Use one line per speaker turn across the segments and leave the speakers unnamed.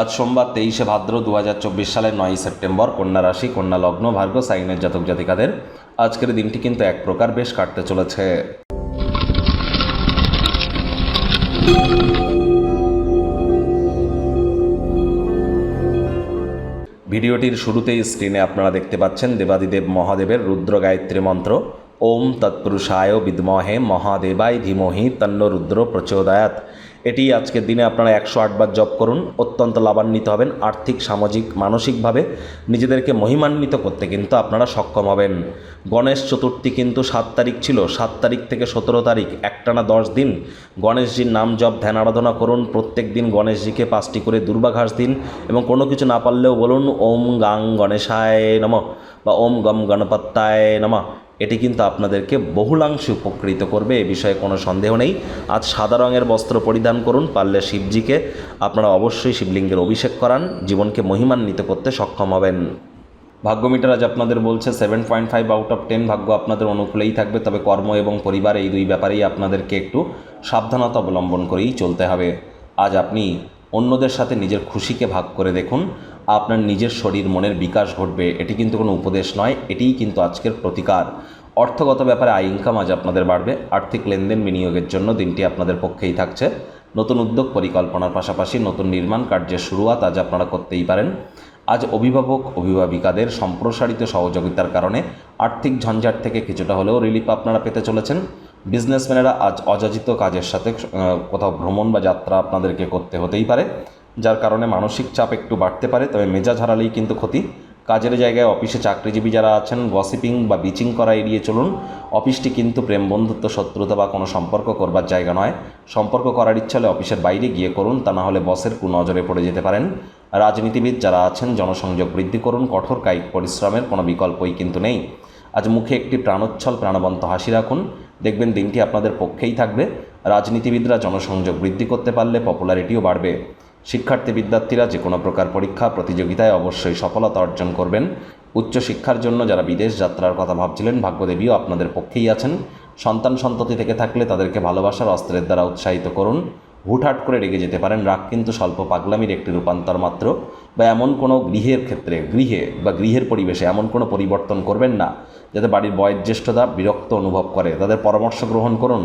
আজ সোমবার তেইশে ভাদ্র দু হাজার চব্বিশ সালের নয়ই সেপ্টেম্বর, কন্যা রাশি, কন্যা লগ্ন, ভার্গ, সাইনের জাতক জাতিকাদের আজকের দিনটি কিন্তু এক প্রকার বেশ কাটতে চলেছে। ভিডিওটির শুরুতেই স্ক্রিনে আপনারা দেখতে পাচ্ছেন দেবাদিদেব মহাদেবের রুদ্র গায়ত্রী মন্ত্র। ওম তৎপুরুষায় বিদ্মহে মহাদেবায় ধীমহি তন্ন রুদ্র প্রচোদয়াত। এটি আজকের দিনে আপনারা একশো আটবার জপ করুন, অত্যন্ত লাভান্বিত হবেন, আর্থিক, সামাজিক, মানসিকভাবে নিজেদেরকে মহিমান্বিত করতে কিন্তু আপনারা সক্ষম হবেন। গণেশ চতুর্থী কিন্তু সাত তারিখ ছিল, সাত তারিখ থেকে সতেরো তারিখ, একটানা দশ দিন। গণেশজির নাম জপ, ধ্যান আরাধনা করুন, প্রত্যেক দিন গণেশজিকে পাঁচটি করে দুর্বাঘাস দিন এবং কোনো কিছু না পারলেও বলুন, ওম গাং গণেশায় নম বা ওম গম গণপত্তায় নম। এটি কিন্তু আপনাদেরকে বহুলাংশে উপকৃত করবে, এ বিষয়ে কোনো সন্দেহ নেই। আজ সাদা রঙের বস্ত্র পরিধান করুন, পারলে শিবজিকে। আপনারা অবশ্যই শিবলিঙ্গের অভিষেক করান, জীবনকে মহিমান্বিত করতে সক্ষম হবেন। ভাগ্য মিটার আজ আপনাদের বলছে seven point five out of ten ভাগ্য আপনাদের অনুকূলেই থাকবে, তবে কর্ম এবং পরিবার এই দুই ব্যাপারেই আপনাদেরকে একটু সাবধানতা অবলম্বন করেই চলতে হবে। আজ আপনি অন্যদের সাথে নিজের খুশিকে ভাগ করে দেখুন আপনার নিজের শরীর, মনের বিকাশ ঘটবে, এটি কিন্তু কোনো উপদেশ নয়, এটিই কিন্তু আজকের প্রতিকার। অর্থগত ব্যাপারে আয় ইনকাম আজ আপনাদের বাড়বে, আর্থিক লেনদেন বিনিয়োগের জন্য দিনটি আপনাদের পক্ষেই থাকছে। নতুন উদ্যোগ পরিকল্পনার পাশাপাশি নতুন নির্মাণ কার্যের শুরুয়াত আজ আপনারা করতেই পারেন। আজ অভিভাবক, অভিভাবিকাদের সম্প্রসারিত সহযোগিতার কারণে আর্থিক ঝঞ্ঝাট থেকে কিছুটা হলেও রিলিফ আপনারা পেতে চলেছেন। বিজনেসম্যানেরা আজ অযাচিত কাজের সাথে কোথাও ভ্রমণ বা যাত্রা আপনাদেরকে করতে হতেই পারে। যার কারণে মানসিক চাপ একটু বাড়তে পারে, তবে মেজাজ হারালেই কিন্তু ক্ষতি। কাজের জায়গায় অফিসে চাকরিজীবী যারা আছেন গসিপিং বা বিচিং করা এড়িয়ে চলুন। অফিসটি কিন্তু প্রেম, বন্ধুত্ব, শত্রুতা বা কোনো সম্পর্ক করবার জায়গা নয়। সম্পর্ক করার ইচ্ছা হলে অফিসের বাইরে গিয়ে করুন, তা না হলে বসের কুনজরে পড়ে যেতে পারেন। রাজনীতিবিদ যারা আছেন, জনসংযোগ বৃদ্ধি করুন, কঠোর কায়িক পরিশ্রমের কোনো বিকল্পই কিন্তু নেই। আজ মুখে একটি প্রাণোচ্ছল, প্রাণবন্ত হাসি রাখুন। দেখবেন দিনটি আপনাদের পক্ষেই থাকবে। রাজনীতিবিদরা জনসংযোগ বৃদ্ধি করতে পারলে পপুলারিটিও বাড়বে। শিক্ষার্থী বিদ্যার্থীরা যে কোনো প্রকার পরীক্ষা, প্রতিযোগিতায় অবশ্যই সফলতা অর্জন করবেন। উচ্চশিক্ষার জন্য যারা বিদেশ যাত্রার কথা ভাবছিলেন, ভাগ্যদেবীও আপনাদের পক্ষেই আছেন। সন্তান সন্ততি থেকে থাকলে তাদেরকে ভালোবাসার অস্ত্রের দ্বারা উৎসাহিত করুন। হুটহাট করে রেগে যেতে পারেন, রাগ কিন্তু স্বল্প পাগলামির একটি রূপান্তর মাত্র। বা এমন কোনো গৃহের ক্ষেত্রে, গৃহে বা গৃহের পরিবেশে এমন কোনো পরিবর্তন করবেন না, যাতে বাড়ির বয়োজ্যেষ্ঠতা বিরক্ত অনুভব করে। তাদের পরামর্শ গ্রহণ করুন।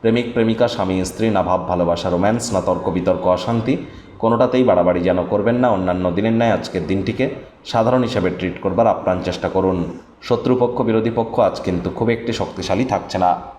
প্রেমিক, প্রেমিকা, স্বামী, স্ত্রী, না ভাব, ভালোবাসা, রোম্যান্স, না তর্ক বিতর্ক অশান্তি। কোনোটাতেই বাড়াবাড়ি যেন করবেন না। অন্যান্য দিনের ন্যায় আজকের দিনটিকে সাধারণ হিসাবে ট্রিট করবার আপ্রাণ চেষ্টা করুন। শত্রুপক্ষ, বিরোধী পক্ষ আজ কিন্তু খুব একটি শক্তিশালী থাকছে না।